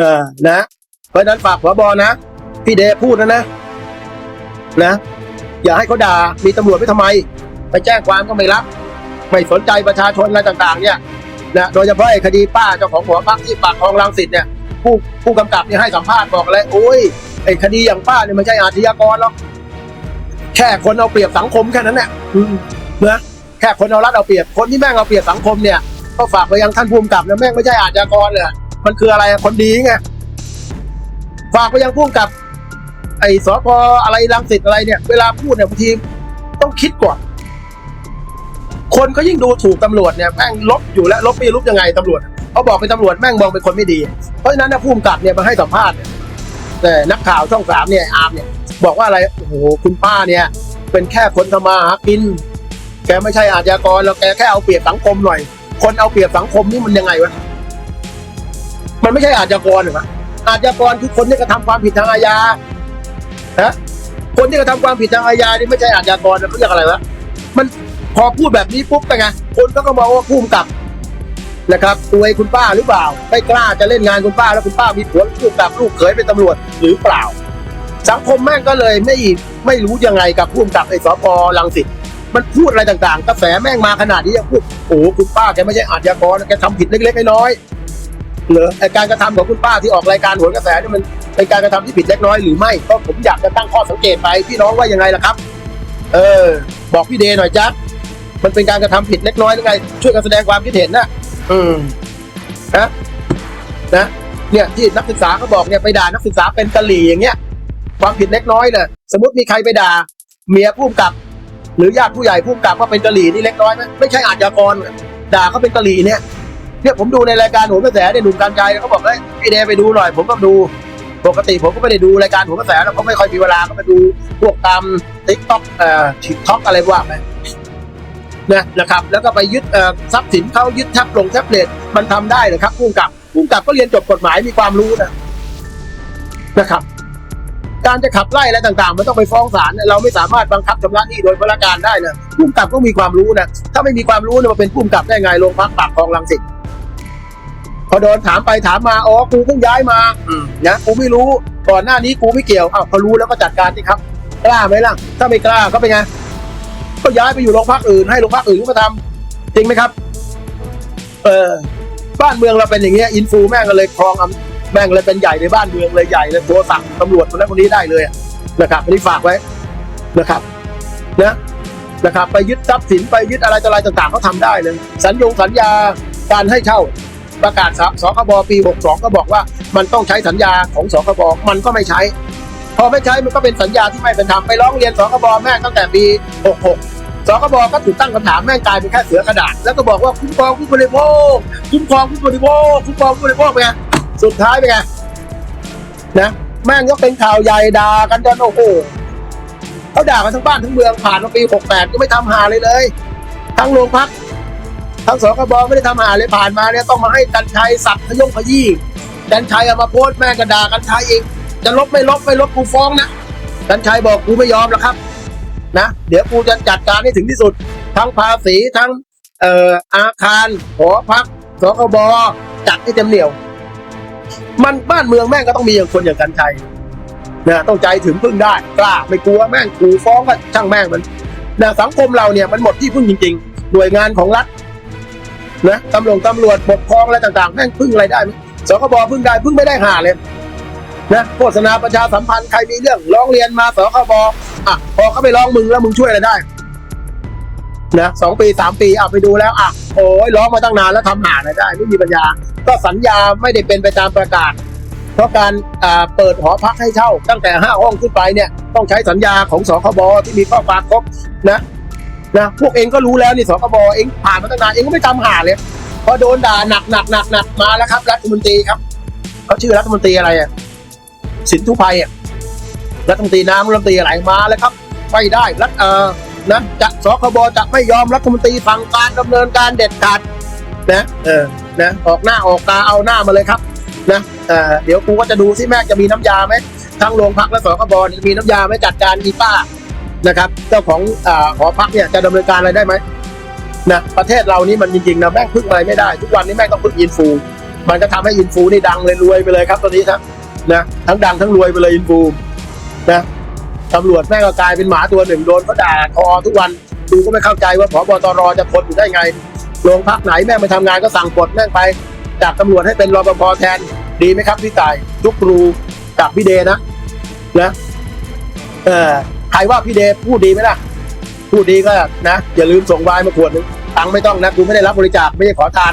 นะนะ เพราะนั้นฝากผบนะ พี่เดพูดนะนะนะ อย่าให้เขาด่ามีตำรวจไปทำไม ไปแจ้งความก็ไม่รับ ไม่สนใจประชาชนอะไรต่าง ๆ เนี่ยนะโดยเฉพาะไอ้คดีป้าเจ้าของหัวพักที่ปากคลองรังสิตเนี่ย ผู้ผู้กำกับเนี่ยให้สัมภาษณ์บอกเลยโอ้ยไอ้คดีอย่างป้าเนี่ยไม่ใช่อาชญากรหรอกแค่คนเอาเปรียบสังคมแค่นั้นแหละนะแค่คนเอารัดเอาเปรียบคนที่แม่งเอาเปรียบสังคมเนี่ยก็ฝากไปยังท่านผู้กำกับนะแม่งไม่ใช่อาชญากรเลย มันคืออะไรคนดีไงฝากไปยังผู้กำกับ ไอ้สพอะไรรังสิตอะไรเนี่ย เวลาพูดเนี่ยบางทีต้องคิดก่อน คนก็ยิ่งดูถูกตำรวจเนี่ยแม่งลบอยู่แล้วลบไม่ลบยังไงตำรวจเขาบอกเป็นตำรวจแม่งมองเป็นคนไม่ดี เพราะฉะนั้นนะผู้กำกับเนี่ยมาให้สัมภาษณ์เนี่ยแต่นักข่าวช่องสามเนี่ยอาร์มเนี่ย บอกว่าอะไรโอ้โหคุณป้าเนี่ย เป็นแค่คนทำมาหากิน แกไม่ใช่อาชญากรแล้วแกแค่เอาเปรียบสังคมหน่อย คนเอาเปรียบสังคมนี่มันยังไงวะ มันไม่ใช่อาชญากรหรออาชญากรคือคนที่กระทำความผิดทางอาญาฮะคนที่กระทำความผิดทางอาญานี่ไม่ใช่อาชญากรนะเขาเรียกอะไรวะมันพอพูดแบบนี้ปุ๊บเป็นไงคนก็ก็มองว่าผู้กำกับนะครับอวยคุณป้าหรือเปล่าไม่กล้าจะเล่นงานคุณป้าแล้วคุณป้ามีผัวผู้กกับลูกเขยเป็นตำรวจหรือเปล่า สังคมแม่งก็เลยไม่ไม่รู้ยังไงกับผู้กำกับไอ้สพลังสิตมันพูดอะไรต่างๆ กระแสแม่งมาขนาดนี้ยังพูดโอ้คุณป้าแกไม่ใช่อาชญากรแกทำผิดเล็กๆน้อยๆ เหรอไอการกระทำของคุณป้าที่ออกรายการโหนกระแสนี่มันเป็นการกระทำที่ผิดเล็กน้อยหรือไม่ก็ผมอยากจะตั้งข้อสังเกตไปพี่น้องว่ายังไงล่ะครับ เออ บอกพี่เดหน่อยจ๊ะมันเป็นการกระทำผิดเล็กน้อยหรือไง ช่วยกันแสดงความคิดเห็นนะอืมนะนะเนี่ยที่นักศึกษาเขาบอกเนี่ยไปด่านักศึกษาเป็นกะหรี่อย่างเงี้ย ความผิดเล็กน้อยเนี่ยสมมติมีใครไปด่า เมียผู้กำกับ หรือญาติผู้ใหญ่ผู้กำกับว่าเป็นกะหรี่นี่เล็กน้อยไหมไม่ใช่อาชญากรด่าเขาเป็นกะหรี่เนี่ย เนี่ยผมดูในรายการโหนกระแสเนี่ยหนุ่มการใจเขาบอกเฮ้ยพี่เดย์ไปดูหน่อย ผมก็ดู ปกติผมก็ไม่ได้ดูรายการโหนกระแสแล้วเขาไม่ค่อยมีเวลาก็ไปดูพวกตามทิกต็อกเอ่อทิกต็อกอะไรว่าไปนะนะครับ แล้วก็ไปยึดเอ่อทรัพย์สินเขายึดแท็บลงแท็บเล็ตมันทำได้หรอครับผู้กำกับผู้กำกับก็เรียนจบกฎหมายมีความรู้นะนะครับ การจะขับไล่อะไรต่างๆ มันต้องไปฟ้องศาลเราไม่สามารถบังคับชำระหนี้โดยพลการได้นะผู้กำกับก็มีความรู้นะถ้าไม่มีความรู้เนี่ยมาเป็นผู้กำกับได้ไงโรงพักปากคลองรังสิต พอโดนถามไปถามมาอ๋อกูเพิ่งย้ายมาอืมนะกูไม่รู้ก่อนหน้านี้กูไม่เกี่ยวอ้าวพอรู้แล้วก็จัดการสิครับกล้าไหมล่ะ ถ้าไม่กล้าก็เป็นไงก็ย้ายไปอยู่โรงพักอื่นให้โรงพักอื่นก็มาทำจริงไหมครับ เออบ้านเมืองเราเป็นอย่างเงี้ยอินฟูแม่งก็เลยครองอำแม่งเลยเป็นใหญ่ในบ้านเมืองเลยใหญ่เลยตัวสั่งตำรวจคนนั้นคนนี้ได้เลยนะครับนนี้ฝากไว้นะครับนะนะครับ ไปยึดทรัพย์สินไปยึดอะไรต่ออะไรต่างๆเขาทำได้เลย สัญญงสัญญาการให้เช่า ประกาศสสคบปี 62 ก็บอกว่ามันต้องใช้สัญญาของสคบมันก็ไม่ใช้ พอไม่ใช้มันก็เป็นสัญญาที่ไม่เป็นธรรมไปร้องเรียนสคบแม่ตั้งแต่ปี 66สคบก็ถูกตั้งคำถามแม่งกลายเป็นแค่เสือกระดาษ แล้วก็บอกว่าคุ้มครองผู้บริโภคคุ้มครองผู้บริโภคคุ้มครองผู้บริโภคเป็นไงสุดท้ายเป็นไงนะแม่งก็เป็นข่าวใหญ่ด่ากันจนโอ้โหเขาด่ากันทั้งบ้านทั้งเมืองผ่านมาปี 68 ก็ไม่ทำหาเลยเลย ทั้งโรงพัก ทั้งสคบไม่ได้ทำหาเลยผ่านมาเนี่ยต้องมาให้กันชัยสับขยงขยี้กันชัยเอามาโพสแม่งก็ด่ากันชัยเองจะลบไม่ลบไม่ลบกูฟ้องนะกันชัยบอกกูไม่ยอมแล้วครับนะเดี๋ยวกูจะจัดการให้ถึงที่สุด ทั้งภาษีทั้งเอ่ออาคารหอพักสคบจัดให้เต็มเหนียว มันบ้านเมืองแม่งก็ต้องมีอย่างคนอย่างกันชัยนะต้องใจถึงพึ่งได้กล้าไม่กลัวแม่งกูฟ้องก็ช่างแม่งมันนะสังคมเราเนี่ยมันหมดที่พึ่งจริง ๆ หน่วยงานของรัฐ นะตำรวจตำรวจปกครองอะไรต่างๆแม่งพึ่งอะไรได้ไหมสคบพึ่งได้พึ่งไม่ได้หาเลยนะโฆษณาประชาสัมพันธ์ใครมีเรื่องร้องเรียนมาสคบอะพอเขาไปร้องมึงแล้วมึงช่วยอะไรได้นะสองปีสามปีอะไปดูแล้วอะโอ้ยร้องมาตั้งนานแล้วทำหาอะไรได้ไม่มีปัญญา ก็สัญญาไม่ได้เป็นไปตามประกาศ เพราะการอ่าเปิดหอพักให้เช่า ตั้งแต่ห้าห้องขึ้นไปเนี่ยต้องใช้สัญญาของสคบที่มีข้อความครบนะ นะพวกเองก็รู้แล้วนี่สคบเองผ่านมาตั้งนานเองก็ไม่ทำหาเลยพอโดนด่าหนักหนักหนักหนักมาแล้วครับ รัฐมนตรีครับเขาชื่อรัฐมนตรีอะไรอะสินธุไพอะรัฐมนตรีน้ำรัฐมนตรีอะไรมาแล้วครับไม่ได้รัฐเอ่อนะจะสคบจะไม่ยอมรัฐมนตรีสั่งการดำเนินการเด็ดขาดนะเออนะออกหน้าออกตาเอาหน้ามาเลยครับนะเออเดี๋ยวกูก็จะดูสิแม่จะมีน้ำยาไหมทั้งโรงพักและสคบเนี่ยมีน้ำยาไหมจัดการอีป้า นะครับเจ้าของอหอพักเนี่ยจะดำเนินการอะไรได้ไหมนะประเทศเรานี่มันจริงๆนะแม่งพึ่งอะไรไม่ได้ ทุกวันนี้แม่งต้องพึ่งอินฟูมันก็ทำให้อินฟูนี่ดังเลยรวยไปเลยครับตอนนี้ครับนะทั้งดังทั้งรวยไปเลยอินฟูนะตำรวจแม่งก็กลายเป็นหมาตัวหนึ่งโดนเขาด่าทอทุกวันดูก็ไม่เข้าใจว่าผบตรจะทนอยู่ได้ไงโรงพักไหนแม่งไปทำงานก็สั่งปลดแม่งไป จากตำรวจให้เป็นรปภแทนดีไหมครับพี่ต่ายทุกครูกับพี่เดนะนะเออ รว่าพี่เดพูดดีไหมล่ะ พูดดีก็นะ อย่าลืมส่งวน์มาขวดหนึงตังไม่ต้องนะกูไม่ได้รับบริจาคไม่ใช่ขอทาน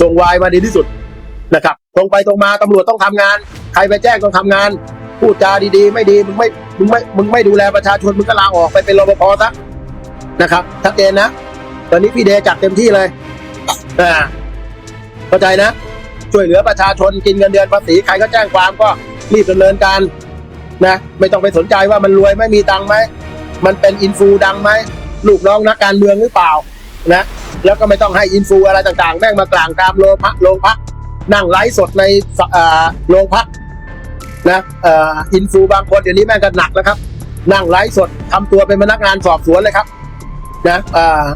ส่งวน์มาดีที่สุดนะครับตรงไปตรงมาตำรวจต้องทำงาน ใครไปแจ้งต้องทำงาน พูดจาดีๆ ไม่ดีมึงไม่มึงไม่มึงไม่ดูแลประชาชนมึงก็ลาออกไปเป็นรปภซะนะครับชัดเจนนะ ตอนนี้พี่เดจัดเต็มที่เลยอ่าเข้าใจนะ ช่วยเหลือประชาชนกินเงินเดือนภาษีใครก็แจ้งความก็รีบดำเนินการ นะไม่ต้องไปสนใจว่ามันรวยไม่มีตังค์ไหมมันเป็นอินฟูดังไหมลูกน้องนักการเมืองหรือเปล่านะแล้วก็ไม่ต้องให้อินฟูอะไรต่างๆแม่งมากลางตามโรงพักโรงพักนั่งไลฟ์สดในโรงพักนะอินฟูบางคนเดี๋ยวนี้แม่งก็หนักแล้วครับ นั่งไลฟ์สดทำตัวเป็นพนักงานสอบสวนเลยครับนะ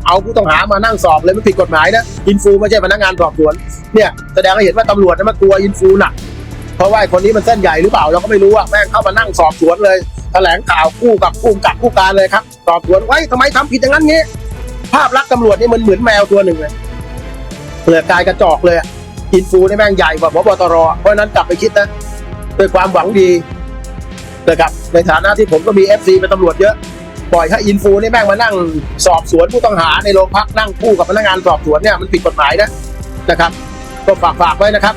เอาผู้ต้องหามานั่งสอบเลยไม่ผิดกฎหมายนะอินฟูไม่ใช่พนักงานสอบสวนเนี่ยแสดงให้เห็นว่าตำรวจนั้นมันกลัวอินฟูหนัก เพราะว่าคนนี้มันเส้นใหญ่หรือเปล่าเราก็ไม่รู้อะแม่งเข้ามานั่งสอบสวนเลยแถลงข่าวคู่กับคู่กับผู้การเลยครับสอบสวนไว้ทำไมทำผิดอย่างนั้นงี้ ภาพลักษณ์ตำรวจนี่มันเหมือนแมวตัวหนึ่งเลยเปลือกกายกระจอกเลยอินฟูนี่แม่งใหญ่กว่าพบตรเพราะฉะนั้นกลับไปคิดนะด้วยความหวังดีนะครับในฐานะที่ผมก็มีเอฟซีเป็นตำรวจเยอะปล่อยให้อินฟูนี่แม่งมานั่งสอบสวนผู้ต้องหาในโรงพักนั่งคู่กับพนักงานสอบสวนเนี่ยมันผิดกฎหมายนะนะครับ ก็ฝากฝากไว้นะครับ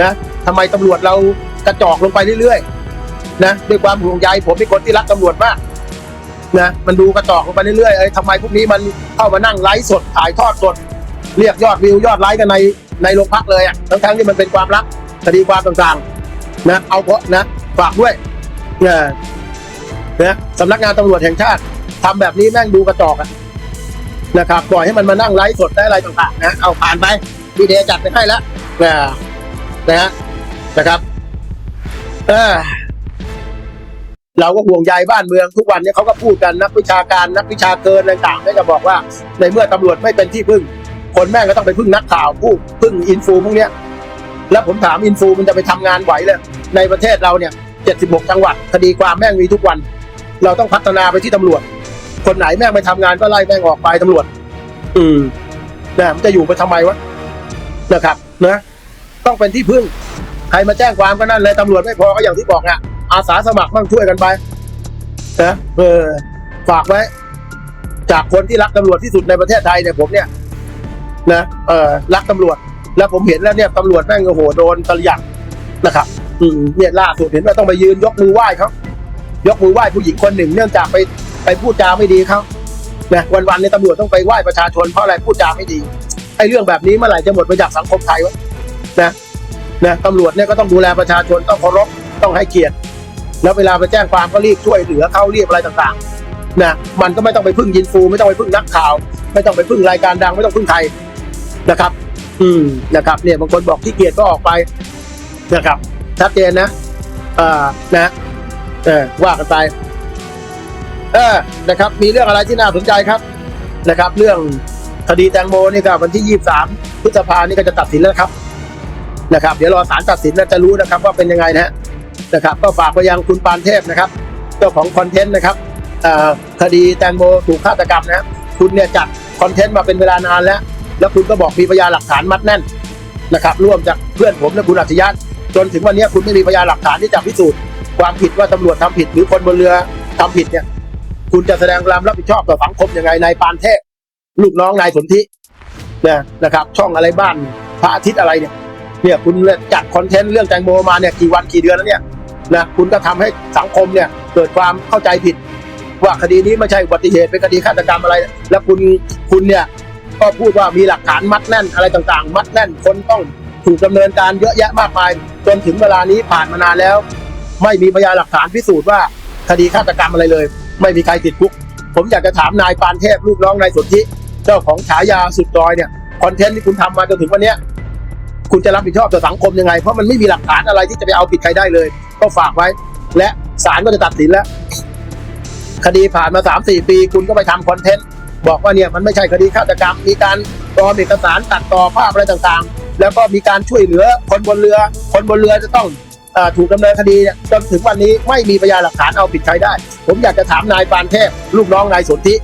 นะ ทำไมตำรวจเรากระจอกลงไปเรื่อยๆนะด้วยความห่วงใยผมเป็นคนที่รักตำรวจมากนะมันดูกระจอกลงไปเรื่อยๆเอ้ยทำไมพวกนี้มันเข้ามานั่งไลฟ์สดถ่ายทอดสด เรียกยอดวิวยอดไลค์กันในในโรงพักเลยอะทั้งๆที่มันเป็นความลับคดีความต่างๆนะเอาเพราะนะฝากด้วยนะนะสำนักงานตำรวจแห่งชาติทำแบบนี้แม่งดูกระจอกอะนะครับปล่อยให้มันมานั่งไลฟ์สดได้อะไรต่างๆนะเอาผ่านไปวีเดจัดไปให้แล้วนะนะฮะ นะครับเออเราก็ห่วงใยบ้านเมืองทุกวันนี้เขาก็พูดกันนักวิชาการนักวิชาเกินต่างๆเนี่จะบอกว่า ในเมื่อตำรวจไม่เป็นที่พึ่ง คนแม่งก็ต้องไปพึ่งนักข่าวผู้พึ่งอินฟูพวกเนี้ย แล้วผมถามอินฟูมันจะไปทำงานไหวเลยในประเทศเราเนี่ย 76 จังหวัดคดีความแม่งมีทุกวัน เราต้องพัฒนาไปที่ตำรวจ คนไหนแม่งไม่ทำงานก็ไล่แม่งออกไปตำรวจ อืมนะมันจะอยู่ไปทำไมวะนะครับนะต้องเป็นที่พึ่ง ใครมาแจ้งความก็นั่นเลยตำรวจไม่พอก็อย่างที่บอกอะ อาสาสมัครบ้างช่วยกันไปนะเออฝากไว้ จากคนที่รักตำรวจที่สุดในประเทศไทยเนี่ยผมเนี่ย นะเออรักตำรวจ แล้วผมเห็นแล้วเนี่ยตำรวจแม่งโอ้โหโดนตะหยักนะครับ อืมเนี่ยล่าสุดเห็นว่าต้องไปยืนยกมือไหว้เขายกมือไหว้ผู้หญิงคนหนึ่ง เนื่องจากไปไปพูดจาไม่ดีเขานะวันๆเนี่ยตำรวจต้องไปไหว้ประชาชนเพราะอะไรพูดจาไม่ดีไอ้เรื่องแบบนี้เมื่อไหร่จะหมดไปจากสังคมไทยวะนะ นะตำรวจเนี่ยก็ต้องดูแลประชาชนต้องเคารพต้องให้เกียรติ แล้วเวลาไปแจ้งความก็รีบช่วยเหลือเข้าเรียบอะไรต่างๆนะมันก็ไม่ต้องไปพึ่งยินฟูไม่ต้องไปพึ่งนักข่าว ไม่ต้องไปพึ่งรายการดังไม่ต้องพึ่งใครนะครับ อืมนะครับ เนี่ยบางคนบอกขี้เกียจก็ออกไปนะครับชัดเจนนะเอ่านะเออว่ากันไปเออนะครับ มีเรื่องอะไรที่น่าสนใจครับนะครับ เรื่องคดีแตงโมนี่ครับวันที่ 23 พฤษภานี่ก็จะตัดสินแล้วครับ นะครับ เดี๋ยวรอศาลตัดสินแล้วจะรู้นะครับว่าเป็นยังไงนะฮะนะครับ ก็ฝากไปยังคุณปานเทพนะครับ เจ้าของคอนเทนต์นะครับคดีแตงโมถูกฆาตกรรมนะคุณเนี่ยจัดคอนเทนต์มาเป็นเวลานานแล้ว แล้วคุณก็บอกมีพยานหลักฐานมัดแน่นนะครับ ร่วมจากเพื่อนผมและคุณอัจฉริยะจนถึงวันนี้คุณไม่มีพยานหลักฐานที่จะพิสูจน์ความผิดว่าตำรวจทำผิด หรือคนบนเรือทำผิดเนี่ย คุณจะแสดงความรับผิดชอบต่อสังคมยังไงนายปานเทพลูกน้องนายสนธิเนี่ยนะครับ ช่องอะไรบ้านพระอาทิตย์อะไรเนี่ย เนี่ยคุณจัดคอนเทนต์เรื่องแตงโมมาเนี่ยกี่วันกี่เดือนแล้วเนี่ยนะคุณก็ทำให้สังคมเนี่ยเกิดความเข้าใจผิด ว่าคดีนี้ไม่ใช่อุบัติเหตุเป็นคดีฆาตกรรมอะไร แล้วคุณคุณเนี่ยก็พูดว่ามีหลักฐานมัดแน่นอะไรต่างๆ มัดแน่นคนต้องถูกดำเนินการเยอะแยะมากมาย จนถึงเวลานี้ผ่านมานานแล้ว ไม่มีพยานหลักฐานพิสูจน์ว่าคดีฆาตกรรมอะไรเลย ไม่มีใครติดคุก ผมอยากจะถามนายปานเทพลูกน้องนายสนธิเจ้าของฉายาสุดดอยเนี่ยคอนเทนต์ที่คุณทำมาจนถึงวันนี้ คุณจะรับผิดชอบต่อสังคมยังไง เพราะมันไม่มีหลักฐานอะไรที่จะไปเอาผิดใครได้เลย ก็ฝากไว้ และศาลก็จะตัดสินแล้ว คดีผ่านมาสามสี่ปี คุณก็ไปทำคอนเทนต์บอกว่าเนี่ยมันไม่ใช่คดีฆาตกรรม มีการปลอมเอกสารตัดต่อภาพอะไรต่างๆ แล้วก็มีการช่วยเหลือคนบนเรือ คนบนเรือจะต้องอถูกดำเนินคดีจนถึงวันนี้ไม่มีพยานหลักฐานเอาผิดใครได้ ผมอยากจะถามนายปานเทพลูกน้องนายสนธิ